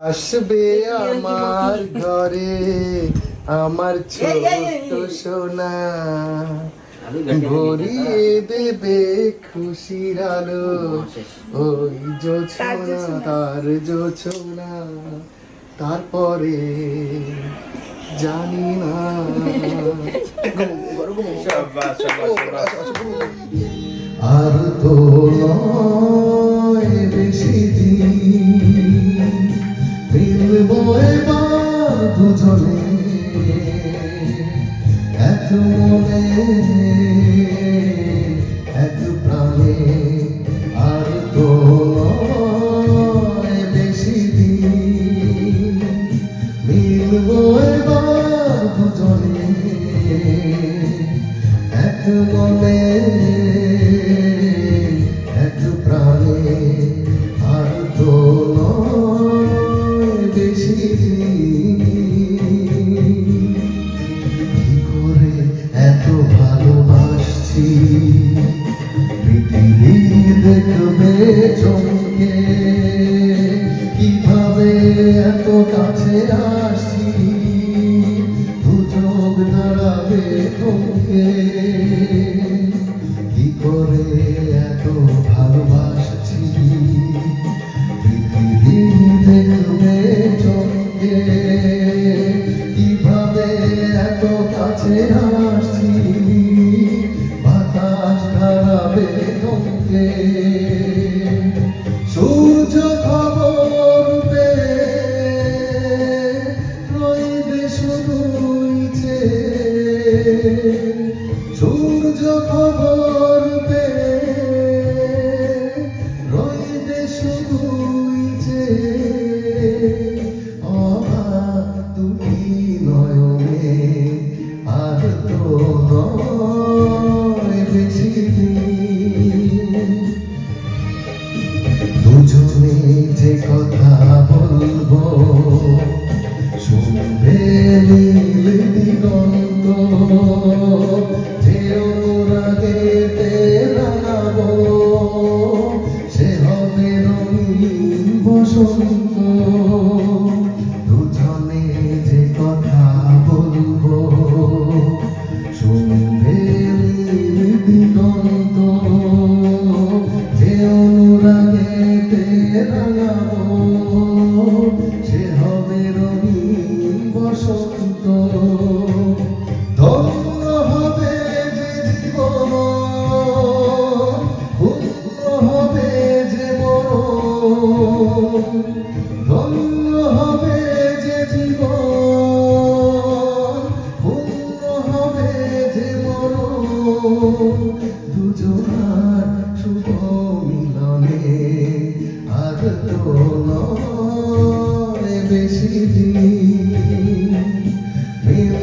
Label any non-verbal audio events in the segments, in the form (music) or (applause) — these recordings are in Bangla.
আসবে আমার ঘরে আমার ছোট সোনা। ভরিয়ে দেবে খুশির আলো। ওই জোছনা তার জোছনা তারপরে জানি না। আর তো নয়। দুজনে এত মনে। see. day. দুজনে যে কথা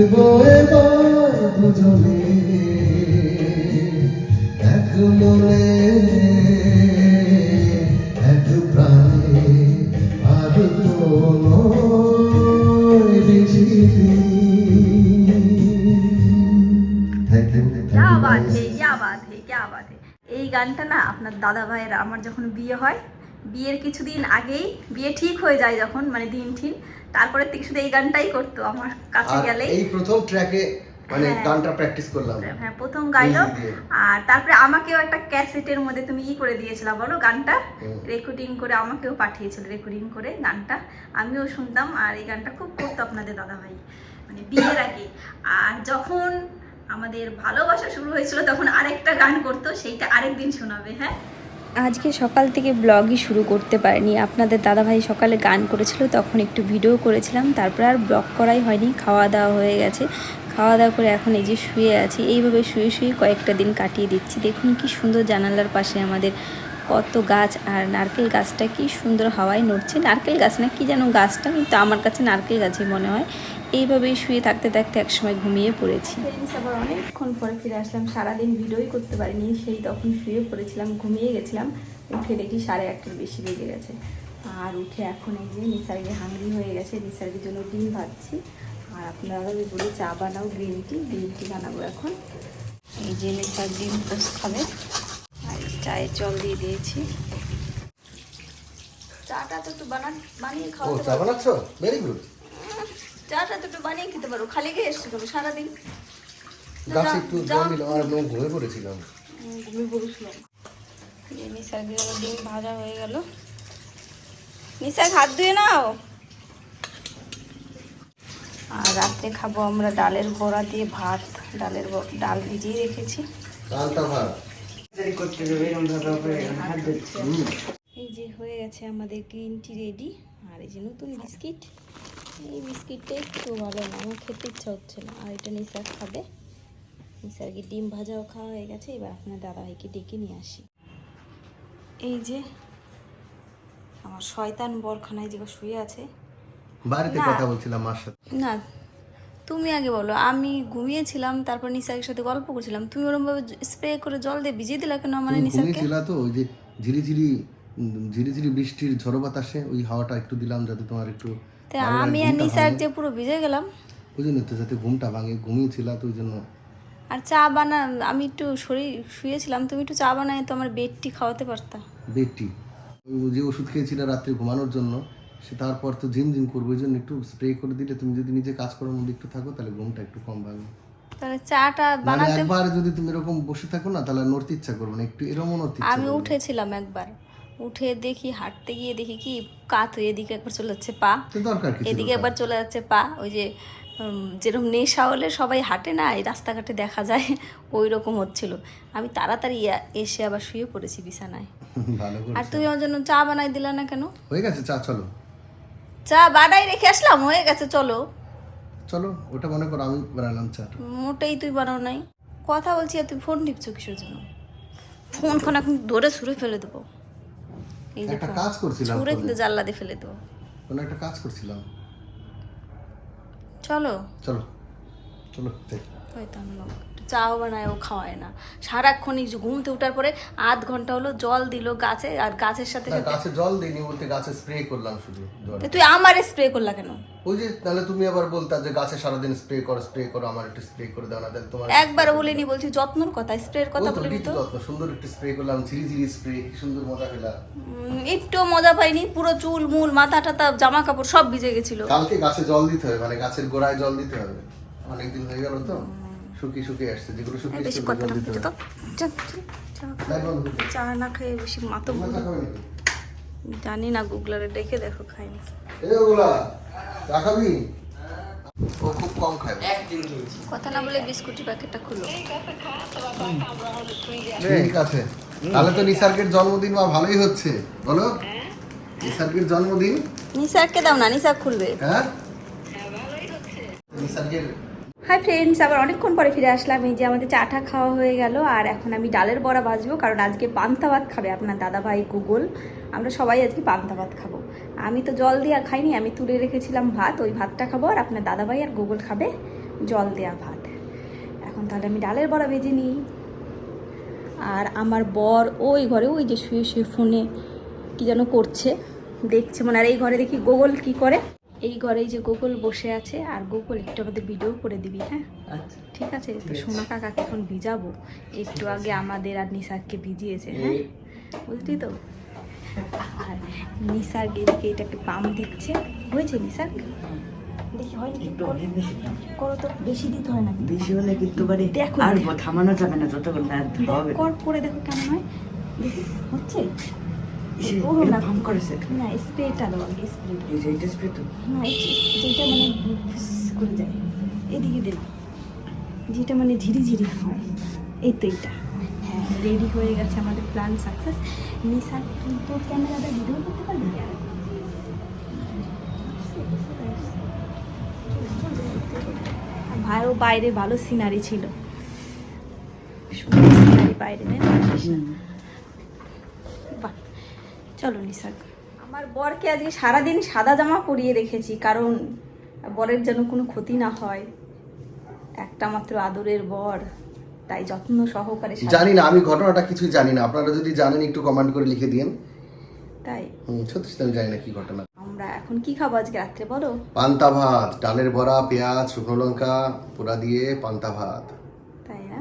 থাকব এবার দুজনে। এক মনে এক প্রাণে আর এই গানটা না আপনার দাদা ভাইয়ের আমার যখন বিয়ে হয় বিয়ের কিছুদিন আগেই বিয়ে ঠিক হয়ে যায় যখন মানে দিন ঠিন তারপরে থেকে শুধু এই গানটাই করতো আমার কাছে গেলে এই প্রথম ট্র্যাকে মানে হ্যাঁ। গানটা প্র্যাকটিস করলাম। হ্যাঁ প্রথম গাইলো। আর তারপরে আমাকেও একটা ক্যাসেটের মধ্যে তুমি ই করে দিয়েছিলা বলো গানটা? রেকর্ডিং করে আমাকেও পাঠিয়েছিল রেকর্ডিং করে গানটা। আমিও শুনতাম আর এই গানটা খুব করতো আপনাদের দাদা ভাই মানে বিয়ের আগে। আর যখন আমাদের ভালোবাসা শুরু হয়েছিল তখন আরেকটা গান করতো সেইটা আরেকদিন শোনাবে হ্যাঁ? আজকে সকাল থেকে ব্লগই শুরু করতে পারিনি। আপনাদের দাদাভাই সকালে গান করেছিল, তখন একটু ভিডিও করেছিলাম। তারপর আর ব্লগ করাই হয়নি খাওয়া দাওয়া হয়ে গেছে। খাওয়া দাওয়া করে এখন এই যে শুয়ে আছি, এইভাবে শুয়ে শুয়ে কয়েকটা দিন কাটিয়ে দিচ্ছি। দেখুন কি সুন্দর জানালার পাশে আমাদের কত গাছ, আর নারকেল গাছটা কি সুন্দর হাওয়ায় নড়ছে। নারকেল গাছ না, কি যেন গাছটা, কিন্তু আমার কাছে নারকেল গাছই মনে হয়। এইভাবেই শুয়ে থাকতে থাকতে একসময় ঘুমিয়ে পড়েছি। আবার অনেকক্ষণ পরে ফিরে আসলাম। সারাদিন ভিডিওই করতে পারিনি। সেই তখন শুয়ে পড়েছিলাম ঘুমিয়ে গেছিলাম। উঠে দেখি সাড়ে আটটার বেশি বেজে গেছে। আর উঠে এখন এই যে নিসার্গে হাঙ্গরি হয়ে গেছে। নিসার্গের জন্য ডিম ভাজছি। আর আপনারা ওই বলে চা বানাও গ্রিন টি। গ্রিন টি বানাবো এখন। এই যে নিসার ডিম পোস্ট খাবে। আর চায়ের জল দিয়ে দিয়েছি। চা চাটা তো একটু বানা বানিয়ে ও চা বানাচ্ছ? ভেরি গুড চাটা একটু বানিয়ে খেতে পারো খালি গিয়ে এসছো কেন সারাদিন। গাছে একটু জল আর আমি ঘুমিয়ে পড়েছিলাম। ঘুমিয়ে পড়েছিলাম। নিশার ডিম ভাজা হয়ে গেল। নিশাক হাত ধুয়ে নাও। আর রাত্রে খাব আমরা ডালের বড়া দিয়ে ভাত ডালের ব- ডাল ভিজিয়ে রেখেছি। ভাত। এই যে হয়ে গেছে আমাদের গ্রিন টি রেডি। আর এই যে নতুন বিস্কিট এই বিস্কিটটা একটু ভালো না আমার খেতে ইচ্ছা হচ্ছে না। আর এটা নিসার খাবে। নিসারকে ডিম ভাজাও খাওয়া হয়ে গেছে এবার আপনার দাদাভাইকে ডেকে নিয়ে আসি। এই যে আমার শয়তান বরখানায় যে শুয়ে আছে। বাড়িতে না। কথা বলছিলাম মার সাথে। না তুমি আগে বলো আমি ঘুমিয়েছিলাম তারপর নিসারের সাথে গল্প করছিলাম। তুমি ওরমভাবে স্প্রে করে জল দিয়ে ভিজিয়ে দিলা কেন? মানে তুমি নিসারকে? ঘুমিয়েছিল তো ওই যে ঝিরিঝিরি উম, ঝিরিঝিরি বৃষ্টির ঝড়ো বাতাসে ওই হাওয়াটা একটু দিলাম যাতে তোমার একটু আমি আর নিসার ভাঙে। যে পুরো ভিজে গেলাম। ওই জন্য তো যাতে ঘুমটা ভাঙে ঘুমিয়েছিল তো ওই জন্য। আর চা বানা আমি একটু শরীর শুয়েছিলাম তুমি একটু চা বানায় তো আমার বেডটি খাওয়াতে পারতা। বেডটি? যে ওষুধ খেয়েছিল রাত্রে ঘুমানোর জন্য সে তারপর তো ঝিমঝিম করব ওই জন্য একটু স্প্রে করে দিলে তুমি যদি নিজে কাজ করার মধ্যে একটু থাকো তাহলে ঘুমটা একটু কম ভাঙবে তাহলে চাটা মানে বানাতে একবার যদি তুমি এরকম বসে থাকো না তাহলে নড়তে ইচ্ছা করবে না একটু এরকম নড়তে আমি উঠেছিলাম একবার। উঠে দেখি হাঁটতে গিয়ে দেখি কি কাত হয়ে এদিকে একবার চলে যাচ্ছে পা। এদিকে একবার চলে যাচ্ছে পা। ওই যে যেরকম নেশা হলে সবাই হাঁটে না এই রাস্তাঘাটে দেখা যায় (laughs) ওই রকম হচ্ছিল। আমি তাড়াতাড়ি এসে আবার শুয়ে পড়েছি বিছানায়। (laughs) আর তুমি আমার জন্য চা বানাই দিলা না কেন? হয়ে গেছে চা চলো। চা বানাই রেখে আসলাম হয়ে গেছে চলো। চলো ওটা মনে করো আমি বানালাম চা মোটেই তুই বানাও নাই। কথা বলছি আর তুই ফোন টিপছো কিসের জন্য? ফোন ফোন এখন ধরে ছুঁড়ে ফেলে দেবো। এই যে একটা কাজ করছিলাম ছুঁড়ে। কিন্তু জানলা দিয়ে ফেলে দেবো। কোনো একটা কাজ করছিলাম। চলো। চলো চলো তাই হয়তো আমি চাও বানায় ও খাওয়ায় না। সারাক্ষণ এই যে ঘুমতে ওঠার পরে আধ ঘণ্টা হলো জল দিল গাছে আর গাছের সাথে গাছে জল দিইনি বলতে গাছে স্প্রে করলাম শুধু তুই আমার স্প্রে করলা কেন? ওই যে তাহলে তুমি আবার বলতা যে গাছে সারাদিন স্প্রে করো স্প্রে করো আমার একটু স্প্রে করে দাও না তাহলে তোমার একবার বলিনি বলছি যত্নর কথা স্প্রের কথা ওই তো বলিনি তো। যত্ন, সুন্দর একটু স্প্রে করলাম ঝিরি ঝিরি স্প্রে কি সুন্দর মজা পেলাম একটু মজা পাইনি পুরো চুল মুল মাথা টাথা জামা কাপড় সব ভিজে গেছিল। কালকে গাছে জল দিতে হবে মানে গাছের গোড়ায় জল দিতে হবে। অনেকদিন হয়ে গেল তো। শুকিয়ে শুকিয়ে আসছে যেগুলো শুকিয়ে বেশি কথা না দিতে তো। চা, না খেয়ে বেশি মাতো? জানি না গুগলারে ডেকে দেখো খাইনি। এই ওগুলা, চা খাবি? ও খুব কম খায়। কথা না বলে বিস্কুটের প্যাকেটটা খুলো। ঠিক আছে। তাহলে তো জন্মদিন বা ভালোই হচ্ছে। বলো। নিসার্গের জন্মদিন? নিসারকে দাও না নিসার খুলবে। হ্যাঁ? নিসার্গের হাই ফ্রেন্ডস আবার অনেকক্ষণ পরে ফিরে আসলাম। এই যে আমাদের চাটা খাওয়া হয়ে গেল, আর এখন আমি ডালের বড়া ভাজবো, কারণ আজকে পান্তা ভাত খাবে আপনার দাদা ভাই গুগল। আমরা সবাই আজকে পান্তা ভাত খাব। আমি তো জল দেওয়া খাইনি, আমি তুলে রেখেছিলাম ভাত, ওই ভাতটা খাব, আর আপনার দাদা ভাই আর গুগল খাবে জল দেওয়া ভাত। এখন তাহলে আমি ডালের বড়া ভেজে নিই। আর আমার বর ওই ঘরে, ওই যে শুয়ে শুয়ে ফোনে কি যেন করছে, দেখছে মনে আর এই ঘরে দেখি গুগল কি করে। এই ঘরে এই যে গুগল বসে আছে আর গুগল একটু আমাদের ভিডিও করে দিবি হ্যাঁ? ঠিক আছে? তো সোনা কাকাকে এখন ভিজাবো। একটু আগে আমাদের আর নিসারকে ভিজিয়েছে হ্যাঁ? বুঝলি তো? আর নিসার এদিকে এটা একটু পাম্প দিচ্ছে। হয়েছে নিসার? দেখি হয় করো- করো তো বেশি দিতে হয় না বেশি হলে কিন্তু মানে দেখো। আর থামানো যাবে না যতক্ষণ না। কর করে দেখো কেমন হয়। দেখি হচ্ছে? না পাম্প করেছে না স্প্রেটা দাও আগে স্প্রে এই যে এটা spray তো না যেটা মানে ফুস করে যায় এদিকে যেটা মানে ঝিরি ঝিরি হয় এই তো এইটা হ্যাঁ রেডি হয়ে গেছে আমাদের প্ল্যান সাকসেস তুই তোর ক্যামেরাটা ভিডিও করতে পারবি ভাইও বাইরে ভালো সিনারি ছিল সুন্দর সিনারি বাইরে তাই না? চলো নিসার আমার বরকে আজকে সারাদিন সাদা জামা পরিয়ে রেখেছি কারণ বরের যেন কোনো ক্ষতি না হয়। একটা মাত্র আদরের বর তাই যত্ন সহকারে জানি না আমি ঘটনাটা কিছুই জানি না। আপনারা যদি জানেন একটু কমেন্ট করে লিখে দিন তাই। সত্যি সত্যি আমি জানি না কি ঘটনা। আমরা এখন কি খাব আজকে রাত্রে বলো? পান্তা ভাত ডালের বড়া পেঁয়াজ শুকনো লঙ্কা পোড়া দিয়ে পান্তা ভাত। তাই না?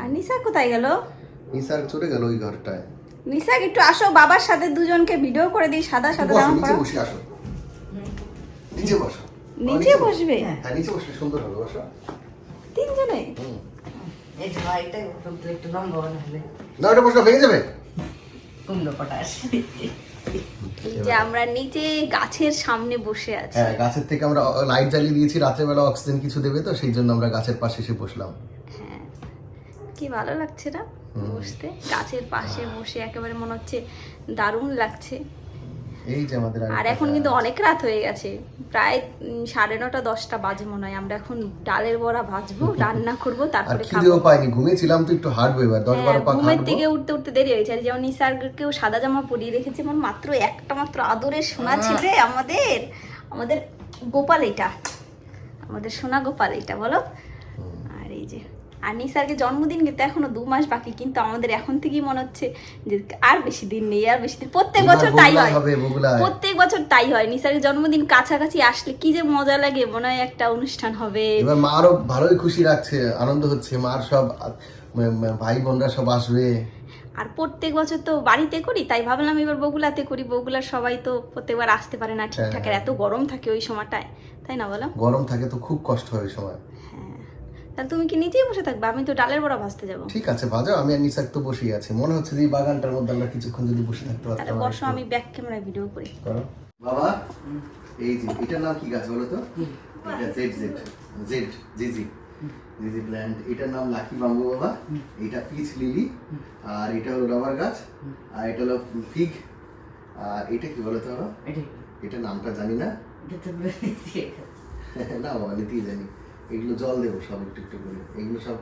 আর নিসা কোথায় গেল? নিসার চলে গেল ওই ঘরটায়। নিশাক একটু আসো বাবার সাথে দুজনকে ভিডিও করে দিই সাদা সাদা নিচে পরা বসে আসো। নিচে বসো। নিচে বসবে? হ্যাঁ নিচে বসলে সুন্দর হবে বসো। তিনজনে। এই যে ভাইটা একটু লম্বা না ওটা বসলে ভেঙে যাবে? কুমড়ো পটাশ এই যে আমরা নিচে গাছের সামনে বসে আছি। হ্যাঁ গাছের থেকে আমরা লাইট জ্বালিয়ে দিয়েছি রাত্রেবেলা অক্সিজেন কিছু দেবে তো সেই জন্য আমরা গাছের পাশে এসে বসলাম। হ্যাঁ। কি ভালো লাগছে না? বসতে গাছের পাশে বসে একেবারে মনে হচ্ছে দারুণ লাগছে। এই যে আমাদের আর এখন কিন্তু অনেক রাত হয়ে গেছে প্রায় সাড়ে নটা দশটা বাজে মনে হয়। আমরা এখন ডালের বড়া ভাজবো (laughs) রান্না করব তারপরে খিদেও পাইনি ঘুমিয়েছিলাম তো একটু হাঁটবো এবার দশ হ্যাঁ, বারো ঘুমের থেকে উঠতে উঠতে দেরি হয়েছে। আর যেমন নিসার্গকেও সাদা জামা পরিয়ে রেখেছে যেমন মাত্র একটা মাত্র আদরের সোনা ছিল আমাদের আমাদের গোপাল এটা আমাদের সোনা গোপাল এটা বলো। আর নিসার্গের জন্মদিন কিন্তু এখনও দু মাস বাকি কিন্তু আমাদের এখন থেকেই মনে হচ্ছে যে আর বেশি দিন নেই আর বেশি দিন প্রত্যেক বছর তাই হয়। প্রত্যেক বছর তাই হয় নিসার্গের জন্মদিন কাছাকাছি আসলে কি যে মজা লাগে মনে হয় একটা অনুষ্ঠান হবে। এবার মা আরও ভালোই খুশি রাখছে আনন্দ হচ্ছে মার সব ভাই বোনরা সব আসবে। আর প্রত্যেক বছর তো বাড়িতে করি তাই ভাবলাম এবার বগুলাতে করি বগুলার সবাই তো প্রত্যেকবার আসতে পারে না ঠিকঠাক আর এত গরম থাকে ওই সময়টায় তাই না বলো? গরম থাকে তো খুব কষ্ট হয় ওই সময়। হ্যাঁ তাহলে তুমি কি নিচেই বসে থাকবে? আমি তো ডালের বড়া ভাজতে যাব। ঠিক আছে বাজাও আমি আর নিসাক তো বসেই আছি। মনে হচ্ছে যে বাগানটার মধ্যে আমরা কিছুক্ষণ যদি বসে থাকতে পারতাম তাহলে বসো আমি ব্যাক ক্যামেরায় ভিডিও করি। করো। বাবা এই যে এটার নাম কি গাছ বলো তো? এটা Z Z Z Z Z জিজি প্ল্যান্ট এটার নাম লাকি বাম্বু বাবা। এটা পিচ লিলি আর এটা হলো রাবার গাছ। আর এটা হলো ফিগ আর এটা কি বলো তো এটা নামটা জানি না। এটা তো দিয়ে (laughs) না বাবা নিতেই জানি। এগুলো জল দেবো সব একটু একটু করে। এগুলো সব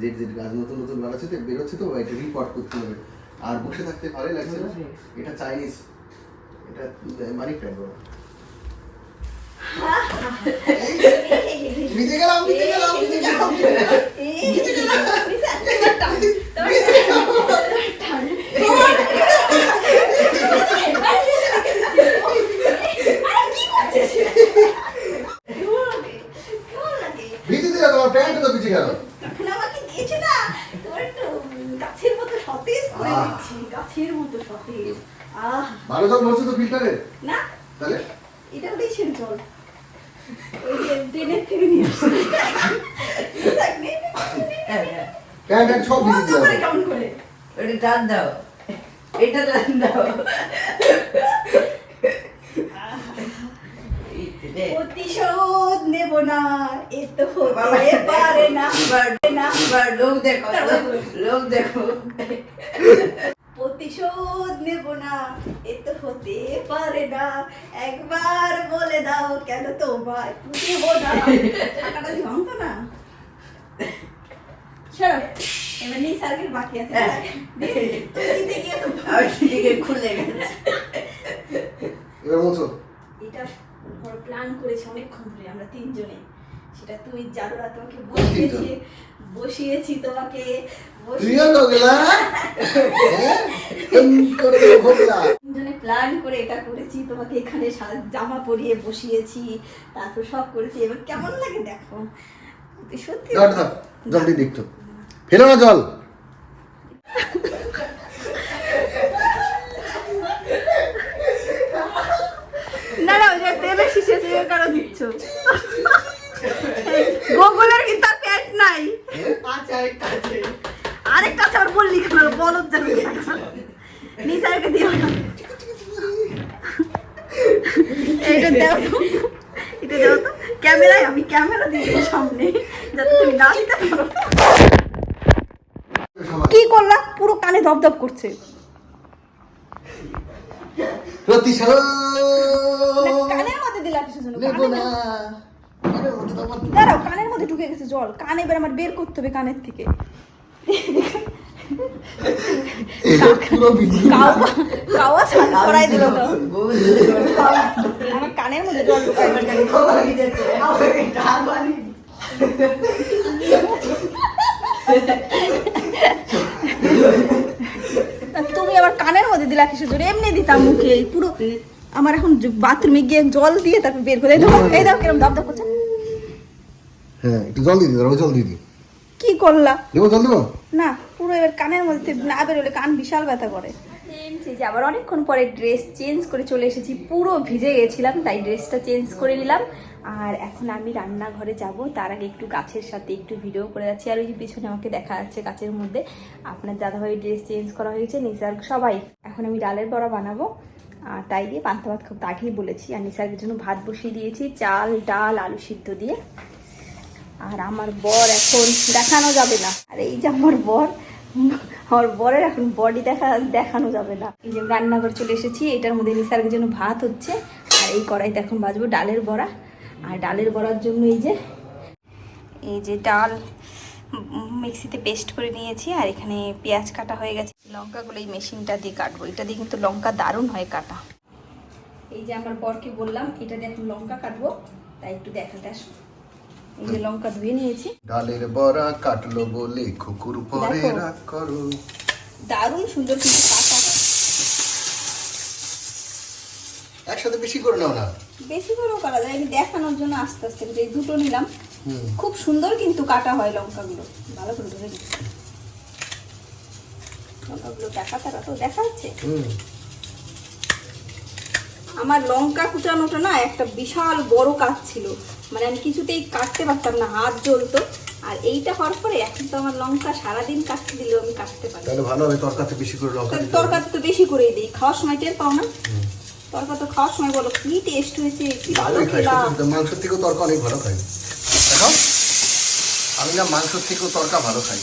যে যে গাছ নতুন নতুন বেরোচ্ছে তো বেরোচ্ছে তো এটা রিপোর্ট করতে হবে। আর বসে থাকতে ভালোই লাগছে না? এটা চাইনিজ এটা মানি প্ল্যান্ট বাবা নিচে গেলাম নিজে গেলাম নিজে গেলাম ভিজে দিলে তোমার প্যান্ট তো ভিজে গেল এখন আমাকে দিয়েছে না তোমার একটু গাছের মতো সতেজ করে আহ। দিচ্ছি গাছের মতো সতেজ আহ ভালো জল ফিল্টারে না। তাহলে? এটা দিয়েছেন জল। ওই যে ড্রেনের থেকে নিয়ে প্যান্ট প্যান্ট সব ভিজে দিলাম। কেমন করে? ওটা টান দাও। এটা টান দাও। প্রতিশোধ নেব না এ তো হতে পারে না। এবার এবার লোক দেখো লোক দেখো। প্রতিশোধ নেব না এ তো হতে পারে না। একবার বলে দাও কেন তোমায় দেব না। টাকাটা কি ভাঙতো না? চলো এবার নেই সার্কেল বাকি আছে। তুমি গিয়ে তো আর খুলে গেছে এবার মোছো এটা বড় প্ল্যান করেছি অনেকক্ষণ ধরে আমরা তিনজনে। সেটা তুমি জানোরা তোমাকে তিনজন? বসিয়েছি তোমাকে। তুইও তো গেলা। হ্যাঁ? করে প্ল্যান করে এটা করেছি তোমাকে এখানে সা- জামা পরিয়ে বসিয়েছি তারপর সব করেছি। এবার কেমন লাগে দেখো? সত্যি দেখতো ফেলো না জল। না না ওই যে তেলের শিশে দিয়ে কেন দিচ্ছ। গোগলের কিন্তু নাই। একটা আছে আর বললি কেন? বলদ যাবে নিসারকে দিও না এইটা দাও তো। এটা দাও তো। ক্যামেরায় আমি ক্যামেরা দিয়ে সামনে যাতে তুমি পারো। কি করলা? পুরো কানে দপদপ করছে। প্রতিশোধ কানের মধ্যে দিলা কিছু জন্য। দাঁড়াও কানের মধ্যে ঢুকে গেছে জল। কান এবার আমার বের করতে হবে কানের থেকে। আমার কানের মধ্যে জল তুমি আবার কানের মধ্যে দিলা কিসের জন্য? এমনি দিতাম মুখে পুরো আমার এখন বাথরুমে গিয়ে জল দিয়ে তারপর বের করে এই দেখো এই দেখো কিরম দাব দাব করছে। হ্যাঁ একটু জল দিয়ে দিও জল দিয়ে দিই কি করলা? দেবো জল দেবো না পুরো এবার কানের মধ্যে না বেরোলে কান বিশাল ব্যথা করে। যে আবার অনেকক্ষণ পরে ড্রেস চেঞ্জ করে চলে এসেছি পুরো ভিজে গেছিলাম তাই ড্রেসটা চেঞ্জ করে নিলাম। আর এখন আমি রান্নাঘরে যাব তার আগে একটু গাছের সাথে একটু ভিডিও করে যাচ্ছি। আর ওই যে পিছনে আমাকে দেখা যাচ্ছে গাছের মধ্যে আপনার দাদাভাই ড্রেস চেঞ্জ করা হয়েছে নিসার সবাই এখন আমি ডালের বড়া বানাবো। আর তাই দিয়ে পান্তা ভাত খুব আগেই বলেছি আর নিসার্গের জন্য ভাত বসিয়ে দিয়েছি চাল ডাল আলু সিদ্ধ দিয়ে। আর আমার বর এখন দেখানো যাবে না। আর এই যে আমার বর, আমার বরের এখন বডি দেখা, দেখানো যাবে না। এই যে রান্নাঘর চলে এসেছি, এটার মধ্যে নিসার্গের জন্য ভাত হচ্ছে। আর এই কড়াইতে এখন বাজবো ডালের বড়া। আর ডালের বড়ার জন্য এই যে এই যে ডাল, মিক্সিতে পেস্ট করে নিয়েছি। আর এখানে পেঁয়াজ কাটা হয়ে গেছে। লঙ্কাগুলো এই মেশিনটা দিয়ে কাটবো। এটা দিয়ে কিন্তু লঙ্কা দারুণ হয় কাটা। এই যে আমার বরকে বললাম, এটা দিয়ে এখন লঙ্কা কাটবো। তাই একটু দেখাতে আসো এই যে লঙ্কা ধুয়ে নিয়েছি। ডালের বড়া কাটলো বলে পরে রাগ করো। দারুণ সুন্দর কিন্তু কাটা হয়। একসাথে বেশি করে নাও না। বেশি করেও করা যায় আমি দেখানোর জন্য আস্তে আস্তে এই দুটো নিলাম। খুব সুন্দর কিন্তু কাটা হয় লঙ্কাগুলো। ভালো করে ধরে। লঙ্কাগুলো দেখা তারা তো দেখা যাচ্ছে। আমার লঙ্কা কুচানোটা না একটা বিশাল বড় কাজ ছিল। মানে আমি কিছুতেই কাটতে পারতাম না হাত জ্বলতো। আর এইটা হওয়ার পরে এখন তো আমার লঙ্কা সারাদিন কাটতে দিলেও আমি কাটতে পারি। তাহলে ভালো হবে তরকাতে বেশি করে লঙ্কা। তরকারি তো বেশি করেই দিই খাওয়ার সময় টের পাও না। তরকা তো খাওয়ার সময় বলো কি টেস্ট হয়েছে কি ভালো খেলাম। সত্যি থেকেও তরকা অনেক ভালো খাই। আমি না থেকেও তরকা ভালো খাই।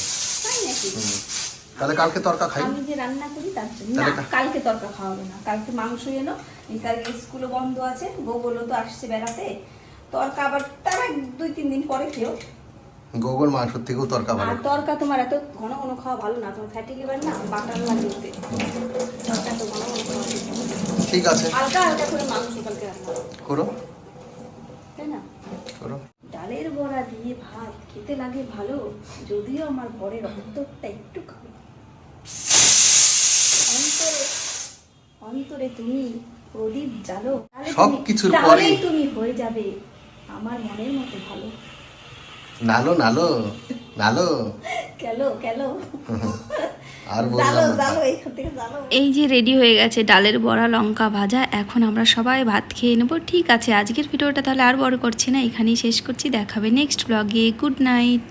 তাহলে কালকে তরকা খাই। আমি যে রান্না করি তার জন্য। কালকে তরকা খাওয়াবে না। কালকে মাংস এনো নিসার্গের স্কুলও বন্ধ আছে বউ বলল তো আসছে বেড়াতে। তরকা আবার তারা দুই তিন দিন পরে খেও গোগর মাংসের থেকেও তরকা ভালো আর তরকা তোমার এত ঘন ঘন খাওয়া ভালো না তোমার ফ্যাটি লিভার না বাটার লাগে তরকা তো ঘন ঘন খাওয়া ঠিক আছে। হালকা হালকা করে মাংস কালকে রান্না করো, তাই না? করো। ডালের বড়া দিয়ে ভাত খেতে লাগে ভালো যদিও আমার বরের অন্তরটা একটু খাবে অন্তরে অন্তরে তুমি প্রদীপ জ্বালো। সব কিছুর পরে- তুমি হয়ে যাবে। আমার মনের মতো ভালো। নালো নালো নালো। কেলো কেলো আর জালো জালো এখান থেকে জালো। এই যে রেডি হয়ে গেছে ডালের বড়া লঙ্কা ভাজা এখন আমরা সবাই ভাত খেয়ে নেব। ঠিক আছে আজকের ভিডিওটা তাহলে আর বড় করছি না এখানেই শেষ করছি দেখাবে নেক্সট ব্লগে গুড নাইট